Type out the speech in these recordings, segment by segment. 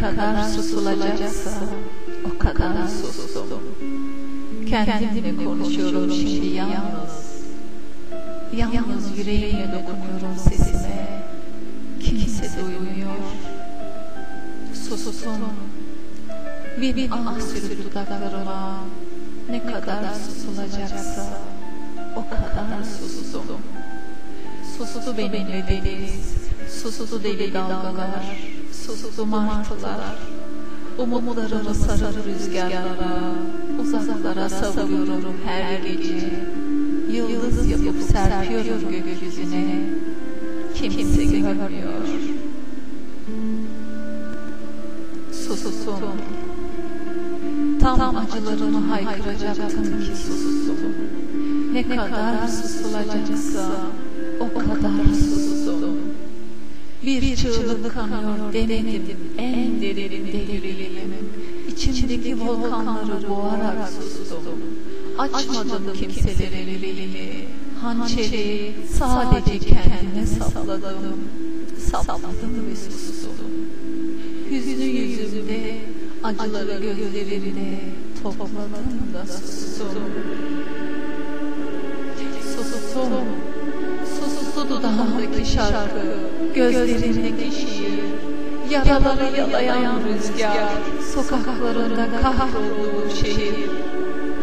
kadar susulacaksa o kadar sustum. Kendimle konuşuyorum şimdi yalnız. Yalnız yüreğimle dokunuyorum sesime. Kimse duymuyor. Sustum. Bir bir ah sürüp dudaklarıma. Ne kadar susulacaksa o kadar sustum. Sustu benimle deniz, sustu deli dalgalar, sustu martılar. Umutlarımı sarıp rüzgarlara, uzaklara savuruyorum her gece. Yıldız yapıp serpiyorum gökyüzüne, kimse görmüyor. Sustum. Tam acılarımı haykıracaktım ki sustum. Ne kadar susulacaksa o kadar sustum. Bir çığlık kanıyor denedim en derinde yüreğimin. İçimdeki volkanları boğarak sustum. Açmadım kimselere yüreğimi. Hançeri sadece kendime sapladım. Sapladım ve sustum. Hüznü yüzümde, acıları gözlerimde topladım da sustum. Sustum. Sustu dudağımdaki şarkı, gözlerindeki şiir, yaraları yalayan rüzgar, sokaklarında kahrolduğu şehir.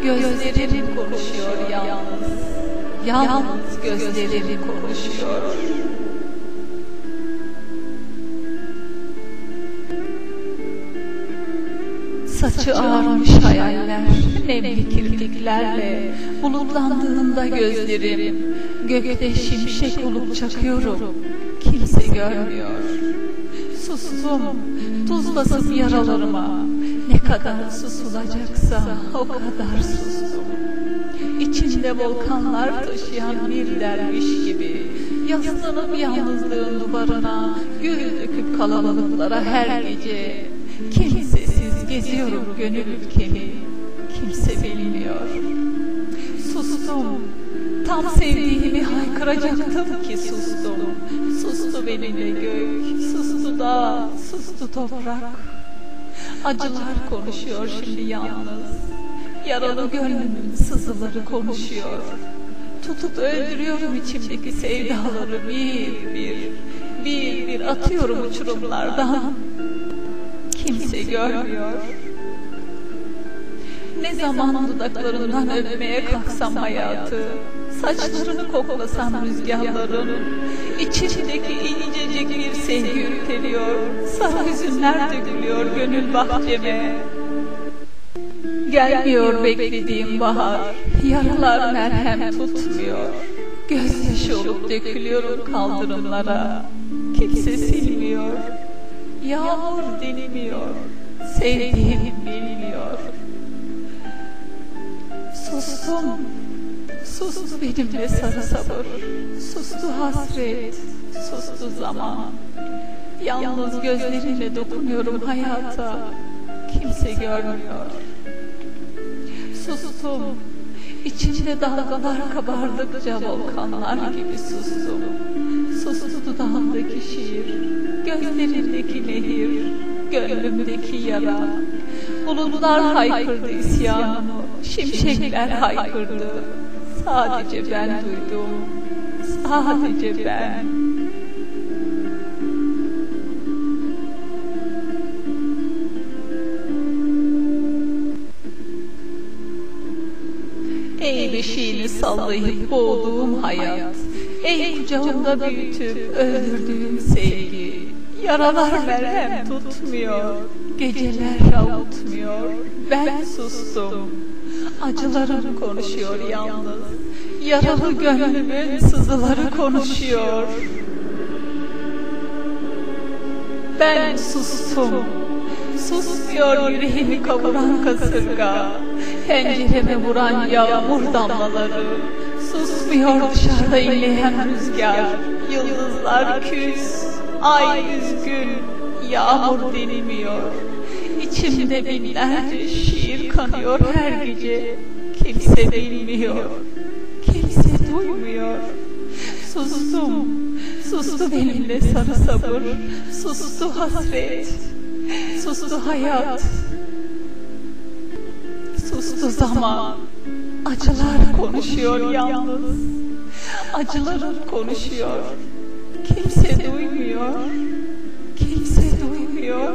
Gözlerim konuşuyor yalnız, yalnız gözlerim konuşuyor. Saçı ağarmış hayaller, nemli kirpiklerle, bulutlandığında gözlerim, gökte şimşek olup çakıyorum, kimse görmüyor. Sustum, tuz basıp yaralarıma, ne kadar susulacaksa o kadar sustum. İçimde volkanlar taşıyan bir derviş gibi, yaslanıp yalnızlığın duvarına, gül döküp kalabalıklara her gece, kimsesiz geziyorum gönül ülkemi, kimse bilmiyor. Sustum, tam sevdiğimi haykıracaktım ki sustum. Sustu benimle gök, sustu dağ, sustu toprak. Acılar konuşuyor şimdi yalnız. Yaralı gönlümün sızıları konuşuyor. Tutup öldürüyorum içimdeki sevdaları bir bir, bir bir atıyorum uçurumlardan. Kimse görmüyor. Ne zaman dudaklarından öpmeye kalksam hayatı, saçlarını koklasam rüzgarların, içindeki incecik bir sevgi ürperiyor, sarı hüzünler dökülüyor gönül bahçeme. Gelmiyor beklediğim bahar, yaralar merhem tutmuyor. Gözyaşı olup dökülüyorum kaldırımlara, kimse silmiyor. Yağmur dinmiyor, sevdiğim bilmiyor. Sustum, sustu benimle sarı sabır, sustu hasret, sustu zaman. Yalnız gözlerimle dokunuyorum hayata, kimse görmüyor. Sustum, içimde dalgalar kabardıkça volkanlar gibi sustum. Sustu dudağımdaki şiir, gözlerindeki nehir, gönlümdeki yara. Bulutlar haykırdı isyanımı, şimşekler haykırdı. Sadece ben duydum, sadece ben. Ey beşiğini sallayıp boğduğum hayat, ey kucağımda büyütüp öldürdüğüm sevgi, yaralar merhem tutmuyor, geceler avutmuyor, ben sustum. Acılarım konuşuyor yalnız, yaralı gönlümün sızıları konuşuyor. Ben sustum. Susmuyor yüreğimi kavuran kasırga, pencereme vuran yağmur damlaları. Susmuyor dışarıda inleyen rüzgar, yıldızlar küs, ay üzgün, yağmur dinmiyor. İçimde binlerce şiir kanıyor her gece. Kimse bilmiyor, kimse duymuyor. Sustum, sustu benimle sana sabır, sustu hasret, sustu hayat, sustu zaman. Acılar konuşuyor yalnız, acılarım konuşuyor. Kimse duymuyor, kimse duymuyor.